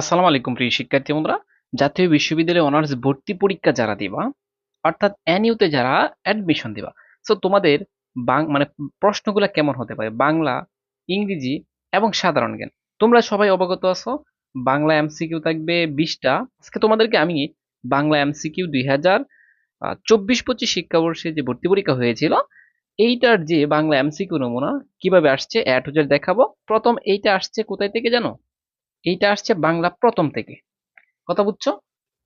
আসসালামু আলাইকুম প্রিয় শিক্ষার্থী বন্ধুরা। জাতীয় বিশ্ববিদ্যালয়ে অনার্স ভর্তি পরীক্ষা যারা দিবা, অর্থাৎ এনইউতে যারা অ্যাডমিশন দিবা সো তোমাদের মানে প্রশ্নগুলো কেমন হতে পারে? বাংলা, ইংরেজি এবং সাধারণ জ্ঞান। তোমরা সবাই অবগত আছো, বাংলা এমসিকিউ থাকবে বিশটা। আজকে তোমাদেরকে আমি বাংলা এমসিকিউ দুই হাজার চব্বিশ পঁচিশ শিক্ষাবর্ষে যে ভর্তি পরীক্ষা হয়েছিল, এইটার যে বাংলা এমসিকিউ নমুনা কীভাবে আসছে অ্যাড হুজার দেখাবো। প্রথম এইটা আসছে কোথায় থেকে জানো? এইটা আসছে বাংলা প্রথম থেকে। কথা বুঝছ?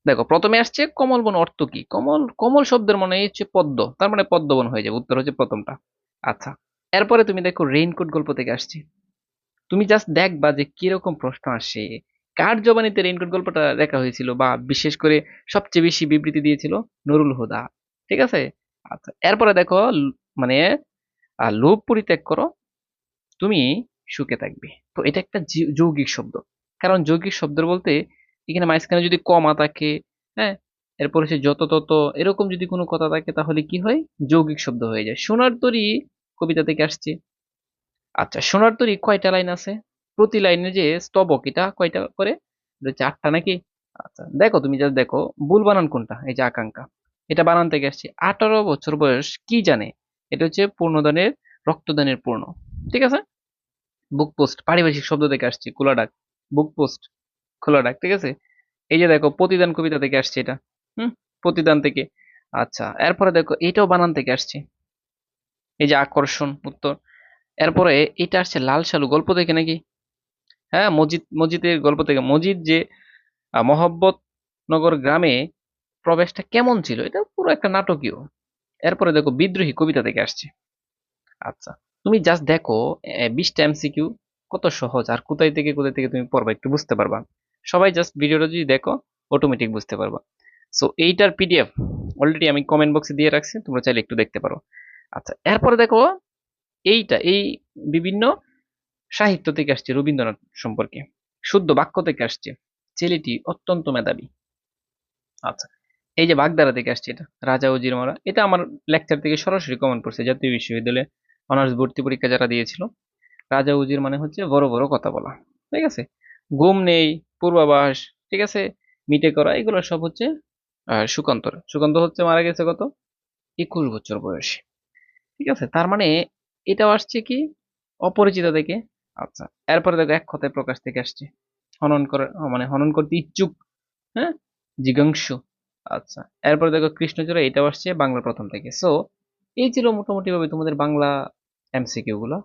দেখো, প্রথমে আসছে কমল বন অর্থ কি? কমল কমল শব্দের মনে হচ্ছে পদ্ম, তার মানে পদ্মবন হয়ে যাবে, উত্তর হচ্ছে প্রথমটা। আচ্ছা এরপরে তুমি দেখো রেইনকোট গল্প থেকে আসছে। তুমি জাস্ট দেখবা যে কীরকম প্রশ্ন আসে। কার জবানিতে রেইনকোট গল্পটা লেখা হয়েছিল বা বিশেষ করে সবচেয়ে বেশি বিবৃতি দিয়েছিল? নুরুল হুদা। ঠিক আছে? আচ্ছা এরপরে দেখো মানে লোভ পরিত্যাগ করো, তুমি সুখে থাকবে। তো এটা একটা যৌগিক শব্দ। কারণ যৌগিক শব্দ বলতে এখানে মাঝখানে যদি কমা থাকে হ্যাঁ? এরপর হচ্ছে যত তত, এরকম যদি কোনো কথা থাকে তাহলে কি হয়? যৌগিক শব্দ হয়ে যায়। সোনার তরী কবিতা থেকে আসছে। আচ্ছা সোনার তরী কয়টা লাইন আছে? প্রতি লাইনে যে স্তবক, এটা কয়টা করে? আটটা নাকি? আচ্ছা দেখো তুমি যা দেখো, ভুল বানান কোনটা? এই যে আকাঙ্ক্ষা। এটা বানান থেকে আসছে। আঠারো বছর বয়স, কি জানে? এটা হচ্ছে পূর্ণদানের, রক্তদানের পূর্ণ। ঠিক আছে? বুক পোস্ট, পারিভাষিক শব্দ থেকে আসছে খোলা ডাক বুক পোস্ট খোলা ডাক ঠিক আছে? এই যে দেখো প্রতিদান কবিতা থেকে আসছে এটা। হুম? প্রতিদান থেকে। আচ্ছা এরপরে দেখো এটাও বানান থেকে আসছে। এই যে আকর্ষণ উত্তর। এরপরে এটা আসছে লাল সালু গল্প থেকে নাকি? হ্যাঁ মসজিদ মসজিদের গল্প থেকে। মসজিদ যে আহ, মহব্বত নগর গ্রামে প্রবেশটা কেমন ছিল এটা পুরো একটা নাটকীয়। এরপরে দেখো বিদ্রোহী কবিতা থেকে আসছে। আচ্ছা তুমি জাস্ট দেখো বিশটা এমসিকিউ কত সহজ, আর কোথায় থেকে কোথায় থেকে তুমি পড়বা একটু বুঝতে পারবা। সবাই জাস্ট ভিডিওটা যদি দেখো অটোমেটিক বুঝতে পারবা। সো এইটার পিডিএফ অলরেডি আমি কমেন্ট বক্সে দিয়ে রাখছি, তোমরা চাইলে একটু দেখতে পারো। আচ্ছা এরপরে দেখো, এইটা, এই বিভিন্ন সাহিত্য থেকে আসছে রবীন্দ্রনাথ সম্পর্কে। শুদ্ধ বাক্য থেকে আসছে, ছেলেটি অত্যন্ত মেধাবী। আচ্ছা এই যে বাগদারা থেকে আসছে এটা, রাজা উজির মরা, এটা আমার লেকচার থেকে সরাসরি কমেন্ট করছে জাতীয় বিশ্ববিদ্যালয়ে অনার্স ভর্তি পরীক্ষা যারা দিয়েছিল। রাজা উজির মানে হচ্ছে বড় বড় কথা বলা, ঠিক আছে? ঘুম নেই, পূর্বাভাস, ঠিক আছে? মিটে করা, এগুলো সব হচ্ছে সুকান্তর। সুকান্ত হচ্ছে মারা গেছে কত? একুশ বছর বয়সে, ঠিক আছে? তার মানে এটাও আসছে কি? অপরিচিত থেকে। আচ্ছা এরপরে দেখো এক কথায় প্রকাশ থেকে আসছে। হনন করে মানে হনন করতে ইচ্ছুক হ্যাঁ? জিজ্ঞাংসু। আচ্ছা এরপরে দেখো কৃষ্ণচূড়া, এটাও আসছে বাংলা প্রথম থেকে। সো এই ছিল মোটামুটি ভাবে তোমাদের বাংলা এমসিকিউ গুলো।